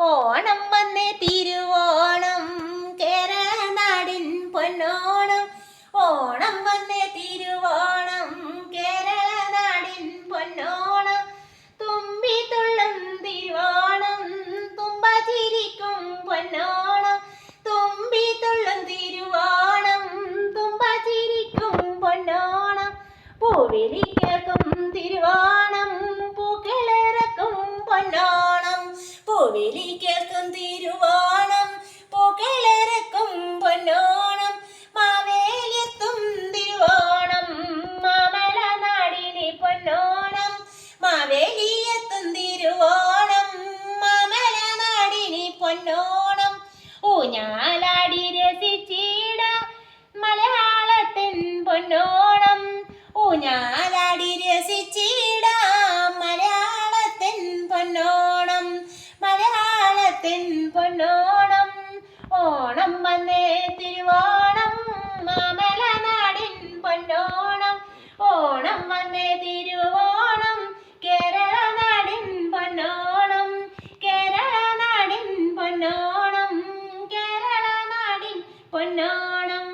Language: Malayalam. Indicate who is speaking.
Speaker 1: ഓണം വന്നേ തിരുവോണം കേരളനാടിൻ പൊന്നോണം. ഓണം വന്നേ തിരുവോണം കേരളനാടിൻ പൊന്നോണം. തുമ്പി തുള്ളും തിരുവോണം തുമ്പ ചിരിക്കും പൊന്നോണം. തുമ്പി തുള്ളും തിരുവോണം തുമ്പ ചിരിക്കും പൊന്നോണം. പൂവിലി കേൾക്കും പൂവിലി കേൾക്കും തിരുവോണം പൂക്കളിറക്കും പൊന്നോണം മാവേലിയെത്തും തിരുവോണം മാമല നാടിനി പൊന്നോണം മാവേലിയെത്തും തിരുവോണം മാമല നാടിനി പൊന്നോണം. ഊഞ്ഞാലാടി രസിച്ചീട മലയാളത്തിൻ പൊന്നോണം ഊഞ്ഞാലാടി പെണ്ണോണം ഓണം വന്നേ തിരുവോണം. മാമല നാടിൻ പൊന്നോണം. ഓണം വന്നേ തിരുവോണം. കേരള നാടിൻ പൊന്നോണം. കേരള നാടിൻ പൊന്നോണം. കേരള നാടിൻ പൊന്നോണം.